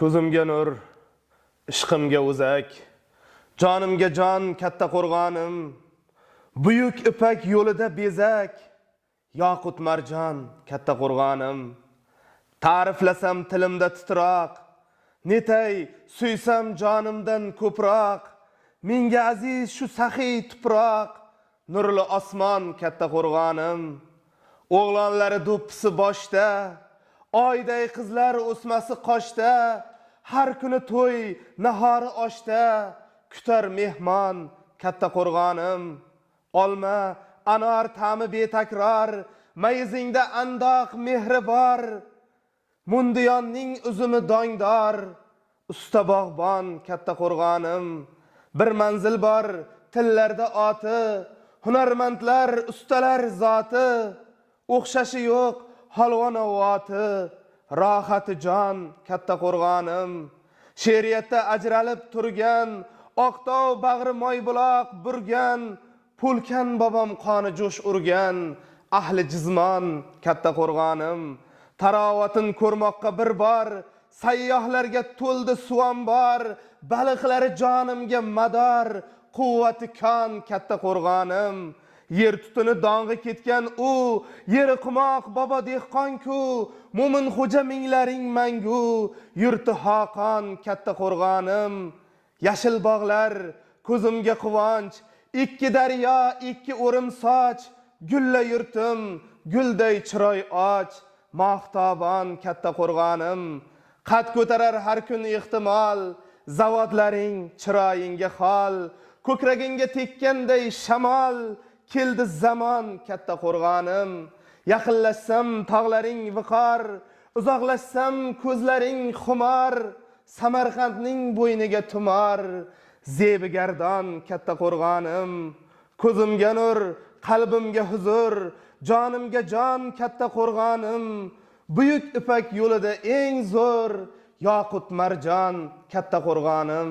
ko'zimga nur ishqimga o'zak jonimga jon katta qo'rg'onim buyuk ipak yo'lida bezak yoqut marjon katta qo'rg'onim. Ta'riflasam tilimda titroq netay suysam jonimdan ko'proq menga aziz shu saxiy tuproq nurli osmon katta qo'rg'onim. O'g'lonlari do'ppisi boshda oyday qizlar o'smasi qoshda har kuni to'y nahori oshda. Kutar mehmon katta qo'rg'onim. Olma anor ta'mi betakror mayizingda andoq mehri bor mundiyonning uzumi dongdor usta bog'bon katta qo'rg'onim. Bir manzil bor tillarda oti hunarmandlar ustalar zoti. O'xshashi yo'q holva navoti rohati jon katta qo'rg'onim. She'riyatda ajralib turgan oqtov bag'ri moybuloq burgan pulkan bobom qoni jo'sh urgan ahli jizmon katta qo'rg'onim. Tarovatin ko'rmoqqa bir bor sayyohlarga to'ldi suvom bor baliqlari jonimga mador quvvati kon katta qo'rg'onim. Yer tutini dong'i ketgan u yeri qumoq bobo dehqonku mo'min xo'ja minglaring mangu yurti xoqon katta qo'rg'onim yashil bog'lar ko'zimga quvonch ikki daryo ikki o'rim soch gulla yurtim gulday chiroy och mohtobon katta qo'rg'onim qad ko'tarar har kun ehtimol zavodlaring chiroyingga xol ko'kragingga tekkanday shamol keldi zamon katta qo'rg'onim. Yaqinlashsam tog'laring viqor uzoqlashsam ko'zlaring xumor. Samarqandning bo'yniga tumor. Zebi gardon katta qo'rg'onim. Ko'zimga nur qalbimga huzur. Jonimga jon katta qo'rg'onim. Buyuk ipak yo'lida eng zo'r. Yoqut marjon katta qo'rg'onim.